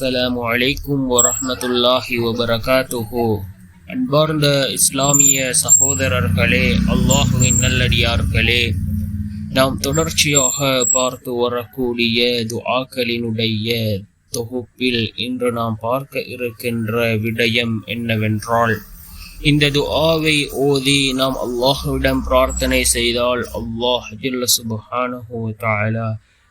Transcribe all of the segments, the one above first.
அஸ்ஸலாமு அலைக்கும் வரஹமத்துல்லாஹி வபரகாத்துஹு. அன்பார்ந்த இஸ்லாமிய சகோதரர்களே அல்லாஹுவின் நல்லடியார்களே நாம் தொடர்ச்சியாக பார்த்து வரக்கூடிய துஆக்களினுடைய தொகுப்பில் இன்று நாம் பார்க்க இருக்கின்ற விடயம் என்னவென்றால் இந்த துஆவை ஓதி நாம் அல்லாஹுவிடம் பிரார்த்தனை செய்தால் அல்லாஹ் ஜல்ல சுப்ஹானஹு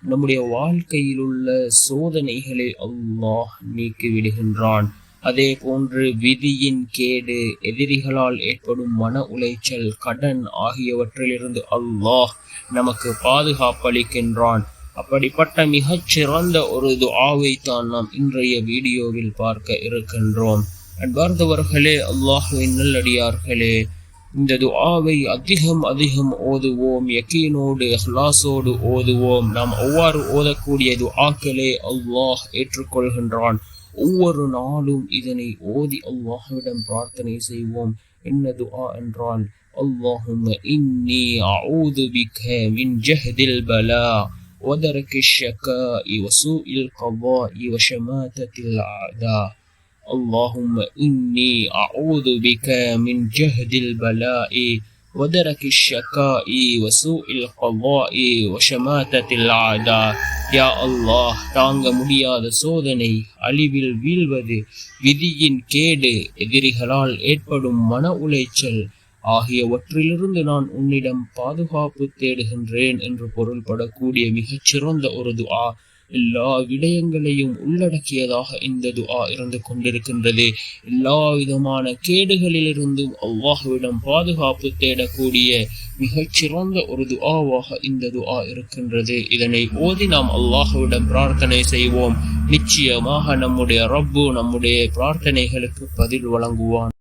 நம்முடைய வாழ்க்கையில் உள்ள சோதனைகளை அல்லாஹ் நீக்கி விடுகின்றான். அதே போன்று விதியின் கேடு எதிரிகளால் ஏற்படும் மன உளைச்சல் கடன் ஆகியவற்றிலிருந்து அல்லாஹ் நமக்கு பாதுகாப்பளிக்கின்றான். அப்படிப்பட்ட மிகச் சிறந்த ஒரு துஆவை தான் நாம் இன்றைய வீடியோவில் பார்க்க இருக்கின்றோம். அன்பார்ந்தவர்களே அல்லாஹுவின் நல்லடியார்களே இந்த துஆவை அதிகம் அதிகம் ஓதுவோம் யக்கீனோடு இஹ்லாஸோடு ஓதுவோம் நாம் ஒவ்வாறு ஓதக்கூடிய துஆக்களே அல்லாஹ் ஏற்றுக்கொள்கின்றான் ஒவ்வொரு நாளும் இதனை ஓதி அல்லாஹ்விடம் பிரார்த்தனை செய்வோம் என்ன துஆ என்றால் اللهم إني أعوذ بك من جهد البلاء ودرك الشكاء وسوء القضاء وشماتة الأعداء اللهم إني أعوذ بك من جهد البلاء ودرك الشكاء وسوء القضاء وشماتة الأعداء யா அல்லாஹ் தாங்க முடியாத சோதனை அழிவில் வீழ்வது விதியின் கேடு எதிரிகளால் ஏற்படும் மன உளைச்சல் ஆகியவற்றிலிருந்து நான் உன்னிடம் பாதுகாப்பு தேடுகின்றேன் என்று பொருள்படக்கூடிய மிகச்சிறந்த ஒரு துஆ எல்லா விடயங்களையும் உள்ளடக்கியதாக இந்த துஆ இருந்து கொண்டிருக்கின்றது. எல்லா விதமான கேடுகளிலிருந்தும் அவ்வாஹுவிடம் பாதுகாப்பு தேடக்கூடிய மிகச்சிறந்த ஒரு துஆவாக இந்த துஆ இருக்கின்றது. இதனை ஓதி நாம் அல்லாஹுவிடம் பிரார்த்தனை செய்வோம். நிச்சயமாக நம்முடைய ரப்பு நம்முடைய பிரார்த்தனைகளுக்கு பதில் வழங்குவான்.